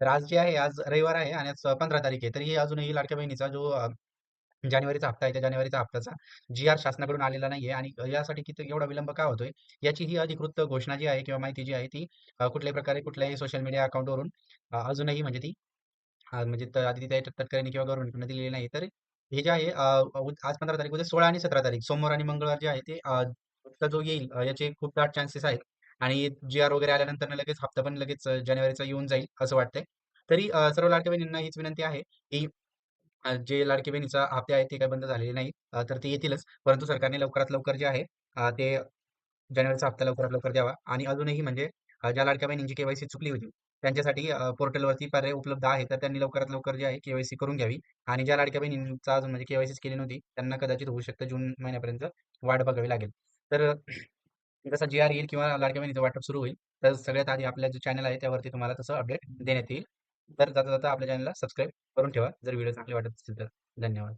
तर आज जे आहे आज रविवार आहे आणि आज 15 तारीख आहे. तरी अजूनही लाडक्या बहिणीचा जो जानेवारीचा हप्ता आहे, त्या जानेवारीचा हप्त्याचा जी-आर शासनाकडून आलेला नाहीये आणि यासाठी किती एवढा विलंब का होतोय? याची ही अधिकृत घोषणा जी आहे किंवा माहिती जी आहे ती कुठल्याही प्रकारे कुठल्याही सोशल मीडिया अकाउंटवरून अजूनही म्हणजे ती म्हणजे आदित्य तटकरेंनी किंवा गव्हर्नमेंटकडून दिलेली नाही. तर हे जे आहे आज 15 तारीख, उद्या 16 आणि 17 तारीख सोमवार आणि मंगळवार जे आहे ते जो येईल याचे खूप दाट चान्सेस आहेत आणि जी-आर वगैरे आल्यानंतर लगेच हप्ता पण लगेच जानेवारीचा येऊन जाईल असं वाटतंय. तरी सर्व लाडक्या बहिणींना हीच विनंती आहे, की जे लाडकी बहिणीचा हप्ते आहेत ते काही बंद झालेले नाही तर ते येतीलच. परंतु सरकारने लवकरात लवकर जे आहे ते जानेवारीचा हप्ता लवकरात लवकर द्यावा आणि अजूनही म्हणजे ज्या लाडक्या बहिणींची केवायसी चुकली होती, त्यांच्यासाठी पोर्टलवरती पर्याय उपलब्ध आहे. तर त्यांनी लवकरात लवकर जे आहे केवायसी करून घ्यावी आणि ज्या लाडक्या बहिणींचा अजून म्हणजे केवायसी केली नव्हती, त्यांना कदाचित होऊ शकतं जून महिन्यापर्यंत वाट बघावी लागेल. तर जसा जी-आर येईल किंवा लाडक्या बहिणीचं वाटप सुरू होईल, तर सगळ्यात आधी आपल्या जो चॅनल आहे त्यावरती तुम्हाला तसं अपडेट देण्यात येईल. तर जाता-जाता आपल्या चॅनलला सबस्क्राईब करून ठेवा, जर व्हिडिओ चांगले वाटत असेल तर. धन्यवाद.